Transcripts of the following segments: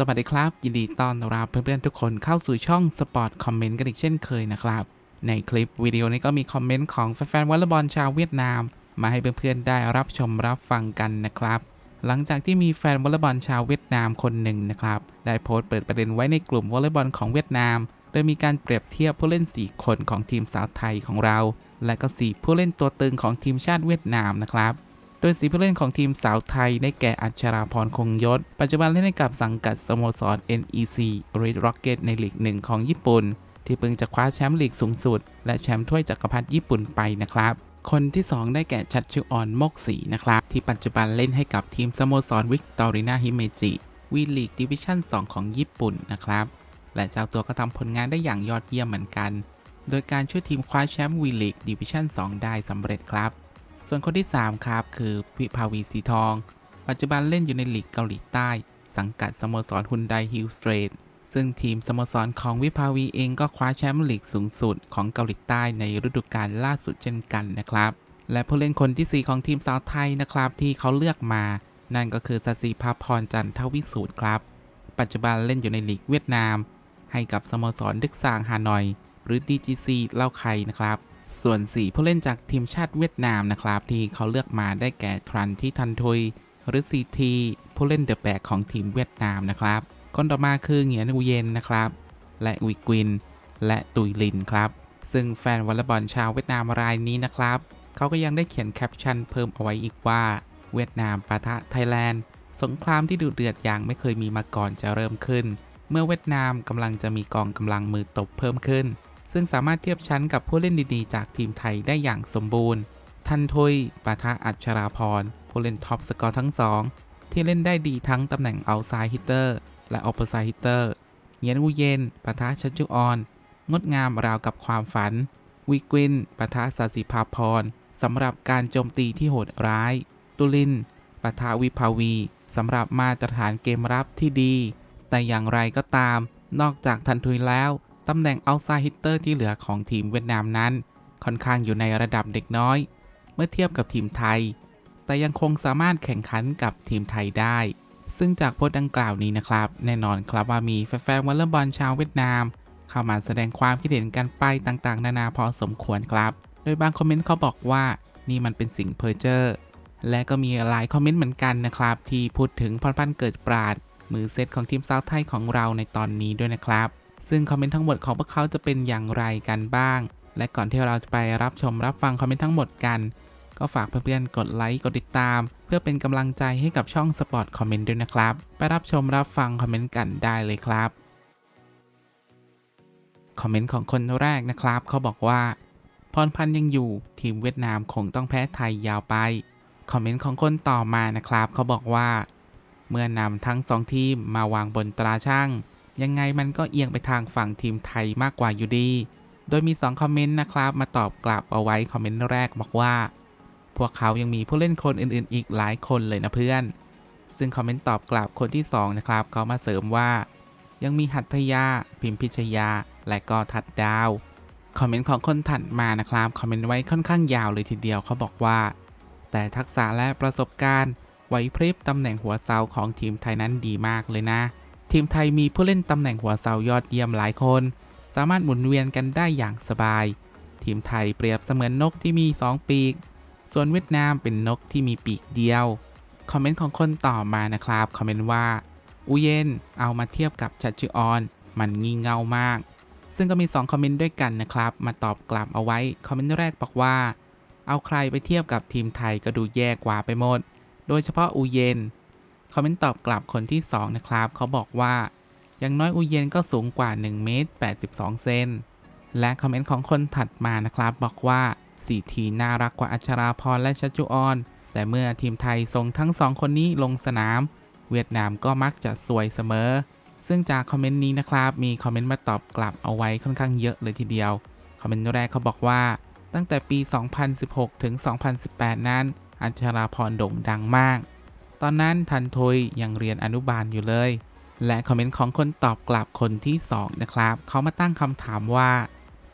สวัสดีครับ ยินดีต้อนรับเพื่อนๆทุกคนเข้าสู่ช่องสปอร์ตคอมเมนต์กันอีกเช่นเคยนะครับ ในคลิปวิดีโอนี้ก็มีคอมเมนต์ของแฟนๆวอลเลย์บอลชาวเวียดนาม มาให้เพื่อนๆได้รับชมรับฟังกันนะครับ หลังจากที่มีแฟนวอลเลย์บอลชาวเวียดนามคนหนึ่งนะครับ ได้โพสต์เปิดประเด็นไว้ในกลุ่มวอลเลย์บอลของเวียดนาม โดยมีการเปรียบเทียบผู้เล่น 4 คนของทีมสาวไทยของเรา และก็ 4 ผู้เล่นตัวตึงของทีมชาติเวียดนามนะครับ โดยสีผู้เล่นของทีมสาวไทยได้แก่อัชราพรคงยศ ปัจจุบันเล่นให้กับสังกัดสโมสร NEC Red Rocket ในลีกหนึ่งของญี่ปุ่น ที่เพิ่งจะคว้าแชมป์ลีกสูงสุด และแชมป์ถ้วยจักรพรรดิญี่ปุ่นไปนะครับ คนที่ 2 ได้แก่ชัดชิวออนมกศรีนะครับ ที่ปัจจุบันเล่นให้กับทีมสโมสรวิกตอรินาฮิเมจิวีลีกดิวิชั่น 2 ของญี่ปุ่นนะครับ และเจ้าตัวก็ทำผลงานได้อย่างยอดเยี่ยมเหมือนกัน โดยการช่วยทีมคว้าแชมป์วีลีกดิวิชั่น 2 ได้สำเร็จครับ ส่วนคนที่ 3 ครับ คือวิภาวีสีทอง ปัจจุบันเล่นอยู่ในลีกเกาหลีใต้ สังกัดสโมสรฮุนไดฮิลสเตรทซึ่งทีมสโมสรของวิภาวีเองก็คว้าแชมป์ลีกสูงสุดของเกาหลีใต้ในฤดูกาลล่าสุดเช่นกันนะครับ และผู้เล่นคนทีสี่4 ของทีมสาวไทยนะครับที่เขาเลือกมา นั่นก็คือสัสีภาพรจันทวิสูตรครับ ปัจจุบันเล่นอยู่ในลีกเวียดนาม ให้กับสโมสรดึกซางฮานอย หรือ DGC เล่าไคนะครับ ส่วน 4 ผู้เล่นจากทีมชาติเวียดนามนะครับ ที่เขาเลือกมาได้แก่ทรันที่ทันทุยหรือ CT ผู้เล่นเดอะแบกของทีมเวียดนามนะครับ คนต่อมาคือเหงียนอูเยนนะครับ และวิกวิน และตุยลินครับ ซึ่งแฟนวอลเลย์บอลชาวเวียดนามรายนี้นะครับเขาก็ยังได้เขียนแคปชั่นเพิ่มเอาไว้อีกว่า เวียดนามปะทะไทยแลนด์สงครามที่ดุเดือดอย่างไม่เคยมีมาก่อนจะเริ่มขึ้น เมื่อเวียดนามกำลังจะมีกองกำลังมือตบเพิ่มขึ้น ซึ่งสามารถเทียบชั้นกับผู้เล่นดีๆ จากทีมไทยได้อย่างสมบูรณ์ ทันทุยปะทะอัชราพรผู้เล่นท็อปสกอร์ทั้งสองที่เล่นได้ดีทั้งตำแหน่งเอาไซฮิตเตอร์และออปเปอร์ไซฮิตเตอร์เงียนวูเยนปะทะชัชจุออน งดงามราวกับความฝัน วิกวินปะทะสาสิภาพรสำหรับการโจมตีที่โหดร้าย ตุลินปะทะวิภาวีสำหรับมาตรฐานเกมรับที่ดี แต่อย่างไรก็ตาม นอกจากทันทุยแล้ว ตำแหน่งเอาไซฮิตเตอร์ที่เหลือของทีมเวียดนามนั้น ค่อนข้างอยู่ในระดับเด็กน้อย เมื่อเทียบกับทีมไทย แต่ยังคงสามารถแข่งขันกับทีมไทยได้ ซึ่งจากโพสต์ดังกล่าวนี้นะครับ แน่นอนครับว่ามีแฟนๆวอลเลย์บอลชาวเวียดนาม เข้ามาแสดงความคิดเห็นกันไปต่างๆ นานาพอสมควรครับ โดยบางคอมเมนต์เขาบอกว่านี่มันเป็นสิ่งเพ้อเจ้อและก็มีหลายคอมเมนต์เหมือนกันนะครับ ที่พูดถึงพรพันธ์เกิดปราด มือเซตของทีมสาวไทยของเราในตอนนี้ด้วยนะครับ ซึ่งคอมเมนต์ทั้งหมดของพวกเขาจะเป็นอย่างไรกันบ้าง และก่อนที่เราจะไปรับชมรับฟังคอมเมนต์ทั้งหมดกัน ก็ฝากเพื่อนๆกดไลค์กดติดตาม เพื่อเป็นกำลังใจให้กับช่องสปอร์ตคอมเมนต์ด้วยนะครับ ไปรับชมรับฟังคอมเมนต์กันได้เลยครับคอมเมนต์ของคนแรกนะครับเขาบอกว่า พรพันธ์ยังอยู่ทีมเวียดนามคงต้องแพ้ไทยยาวไปคอมเมนต์ของคนต่อมานะครับเขาบอกว่า เมื่อนำทั้งสองทีมมาวางบนตราช่าง ยังไงมันก็เอียงไปทางฝั่งทีมไทยมากกว่าอยู่ดี โดยมี 2 คอมเมนต์นะครับ มาตอบกลับเอาไว้คอมเมนต์แรกบอกว่า พวกเขายังมีผู้เล่นคนอื่นๆ อีกหลายคนเลยนะเพื่อน ซึ่งคอมเมนต์ตอบกลับคนที่ 2 นะครับ เขามาเสริมว่า ยังมีหัตถยา พิมพิชยา และก็ทัดดาว คอมเมนต์ของคนถัดมานะครับคอมเมนต์ไว้ค่อนข้างยาวเลยทีเดียวเขาบอกว่า แต่ทักษะและประสบการณ์ไหวพริบตำแหน่งหัวเสาของทีมไทยนั้นดีมากเลยนะ ทีมไทยมีผู้เล่นตำแหน่งหัวเสายอดเยี่ยมหลายคน สามารถหมุนเวียนกันได้อย่างสบาย ทีมไทยเปรียบเสมือนนกที่มี 2 ปีก ส่วนเวียดนามเป็นนกที่มีปีกเดียว คอมเมนต์ของคนต่อมานะครับ คอมเมนต์ว่า อูเยนเอามาเทียบกับชัดชิออน มันงี่เง่ามาก ซึ่งก็มี 2 คอมเมนต์ด้วยกันนะครับ มาตอบกลับเอาไว้ คอมเมนต์แรกบอกว่า เอาใครไปเทียบกับทีมไทยก็ดูแย่กว่าไปหมด โดยเฉพาะอูเยน คอมเมนต์ตอบกลับคนที่ 2 นะครับ เขาบอกว่า อย่างน้อยอูเยนก็สูงกว่า1เมตร82 เซน และคอมเมนต์ของคนถัดมานะครับ บอกว่าสีทีน่ารักกว่าอัชราพรและชัชจุออน แต่เมื่อทีมไทยส่งทั้งสองคนนี้ลงสนาม เวียดนามก็มักจะสวยเสมอ ซึ่งจากคอมเมนต์นี้นะครับ มีคอมเมนต์มาตอบกลับเอาไว้ค่อนข้างเยอะเลยทีเดียว คอมเมนต์แรกเขาบอกว่า ตั้งแต่ปี 2016 ถึง 2018 นั้น อัชราพรโด่งดังมาก ตอนนั้นทันทุยยังเรียนอนุบาลอยู่เลย และคอมเมนต์ของคนตอบกลับคนที่ 2 นะครับ เขามาตั้งคำถามว่า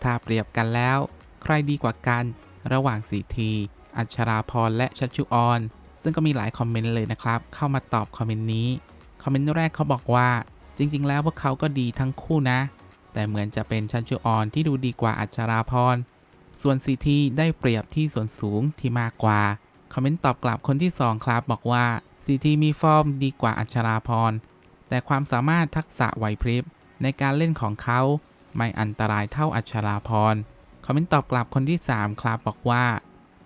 ถ้าเปรียบกันแล้ว ใครดีกว่ากันระหว่างสีทีอัชราพรและชัชชุออน ซึ่งก็มีหลายคอมเมนต์เลยนะครับ เข้ามาตอบคอมเมนต์นี้ คอมเมนต์แรกเขาบอกว่า จริง ๆ แล้วพวกเขาก็ดีทั้งคู่นะ แต่เหมือนจะเป็นชันจูออนที่ดูดีกว่าอัชราพร ส่วนซีทีได้เปรียบที่ส่วนสูงที่มากกว่า คอมเมนต์ตอบกลับคนที่ 2 ครับบอกว่า ซีทีมีฟอร์มดีกว่าอัชราพร แต่ความสามารถทักษะไหวพริบในการเล่นของเขาไม่อันตรายเท่าอัชราพร คอมเมนต์ตอบกลับคนที่ 3 ครับบอกว่า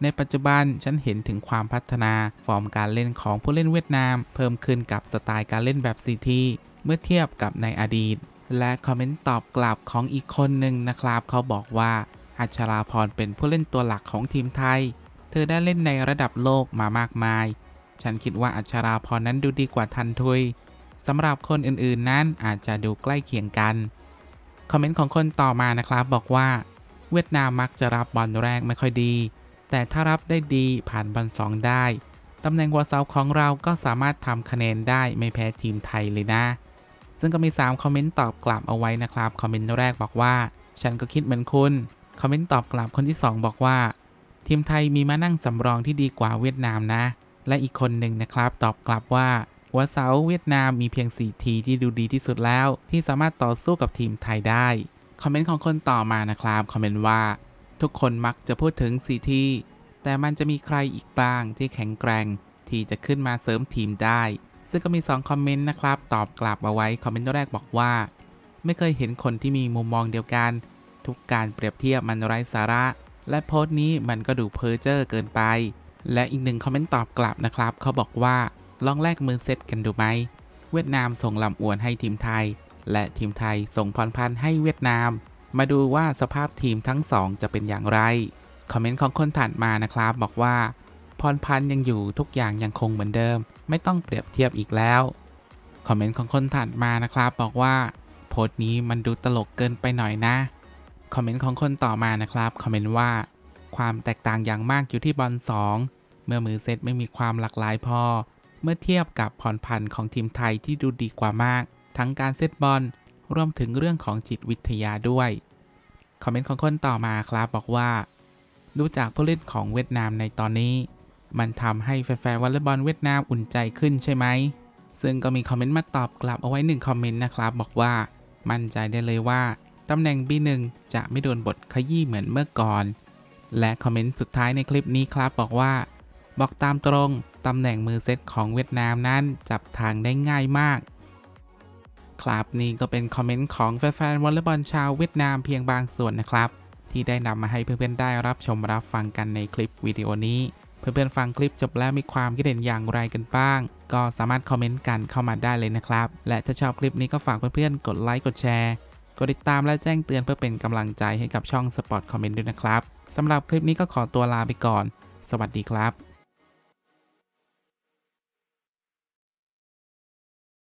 ในปัจจุบันฉันเห็นถึงความพัฒนาฟอร์มการเล่นของผู้เล่นเวียดนาม เพิ่มขึ้นกับสไตล์การเล่นแบบซีทีเมื่อเทียบกับในอดีต และคอมเมนต์ตอบกลับของอีกคนหนึ่งนะครับ เขาบอกว่า อัชราพรเป็นผู้เล่นตัวหลักของทีมไทย เธอได้เล่นในระดับโลกมามากมาย ฉันคิดว่าอัชราพรนั้นดูดีกว่าทันทุยสำหรับคนอื่นๆนั้นอาจจะดูใกล้เคียงกัน คอมเมนต์ของคนต่อมานะครับบอกว่า เวียดนามมักจะรับบอลแรกไม่ค่อยดี แต่ถ้ารับได้ดีผ่านบอลสองได้ตำแหน่งหัวเสาของเราก็สามารถทำคะแนนได้ไม่แพ้ทีมไทยเลยนะ ซึ่งก็มี 3 คอมเมนต์ตอบกลับเอาไว้นะครับ คอมเมนต์แรกบอกว่า ฉันก็คิดเหมือนคุณ คอมเมนต์ตอบกลับคนที่ 2 บอกว่า ทีมไทยมีมานั่งสำรองที่ดีกว่าเวียดนามนะ และอีกคนหนึ่งนะครับตอบกลับว่าหัวเสาเวียดนามมีเพียง 4 ทีที่ดูดีที่สุดแล้ว ที่สามารถต่อสู้กับทีมไทยได้ คอมเมนต์ของคนต่อมานะครับ คอมเมนต์ว่า ทุกคนมักจะพูดถึงซีที แต่มันจะมีใครอีกบ้างที่แข็งแกร่ง ที่จะขึ้นมาเสริมทีมได้ ซึ่งก็มี 2 คอมเมนต์นะครับ ตอบกลับเอาไว้ คอมเมนต์แรกบอกว่า ไม่เคยเห็นคนที่มีมุมมองเดียวกัน ทุกการเปรียบเทียบมันไร้สาระ และโพสต์นี้มันก็ดูเพ้อเจ้อเกินไป และอีกหนึ่งคอมเมนต์ตอบกลับนะครับ เขาบอกว่าลองแลกมือเซตกันดูไหม เวียดนามส่งลำอวนให้ทีมไทย และทีมไทยส่งพรพันธ์ให้เวียดนาม มาดูว่าสภาพทีมทั้งสองจะเป็นอย่างไร คอมเมนต์ของคนถัดมานะครับ บอกว่า พรพันธ์ยังอยู่ทุกอย่างยังคงเหมือนเดิม ไม่ต้องเปรียบเทียบอีกแล้ว คอมเมนต์ของคนถัดมานะครับ บอกว่า โพสต์นี้มันดูตลกเกินไปหน่อยนะ คอมเมนต์ของคนต่อมานะครับ คอมเมนต์ว่า ความแตกต่างอย่างมากอยู่ที่บอล2 เมื่อมือเซตไม่มีความหลากหลายพอ เมื่อเทียบกับพรพันของทีมไทยที่ดูดีกว่ามาก ทั้งการเซตบอลรวมถึงเรื่องของจิตวิทยาด้วย คอมเมนต์ของคนต่อมาครับบอกว่า ดูจากผู้เล่นของเวียดนามในตอนนี้ มันทำให้แฟนๆวอลเลย์บอลเวียดนามอุ่นใจขึ้นใช่ไหมซึ่งก็มีคอมเมนต์มาตอบกลับเอาไว้หนึ่งคอมเมนต์นะครับบอกว่า มั่นใจได้เลยว่าตำแหน่ง B1 จะไม่โดนบทขยี้เหมือนเมื่อก่อน และคอมเมนต์สุดท้ายในคลิปนี้ครับบอกว่า บอกตามตรงตำแหน่งมือเซตของเวียดนามนั้นจับทางได้ง่ายมาก ครับนี่ก็เป็นคอมเมนต์ของแฟนๆวอลเลย์บอลชาวเวียดนามเพียงบางส่วนนะครับ ที่ได้นำมาให้เพื่อนๆได้รับชมรับฟังกันในคลิปวิดีโอนี้ เพื่อนๆฟังคลิปจบแล้วมีความคิดเห็นอย่างไรกันบ้าง ก็สามารถคอมเมนต์กันเข้ามาได้เลยนะครับ และถ้าชอบคลิปนี้ก็ฝากเพื่อนๆกดไลค์กดแชร์กดติดตามและแจ้งเตือนเพื่อเป็นกำลังใจให้กับช่อง Spot Comment ด้วยนะครับสำหรับคลิปนี้ก็ขอตัวลาไปก่อน สวัสดีครับ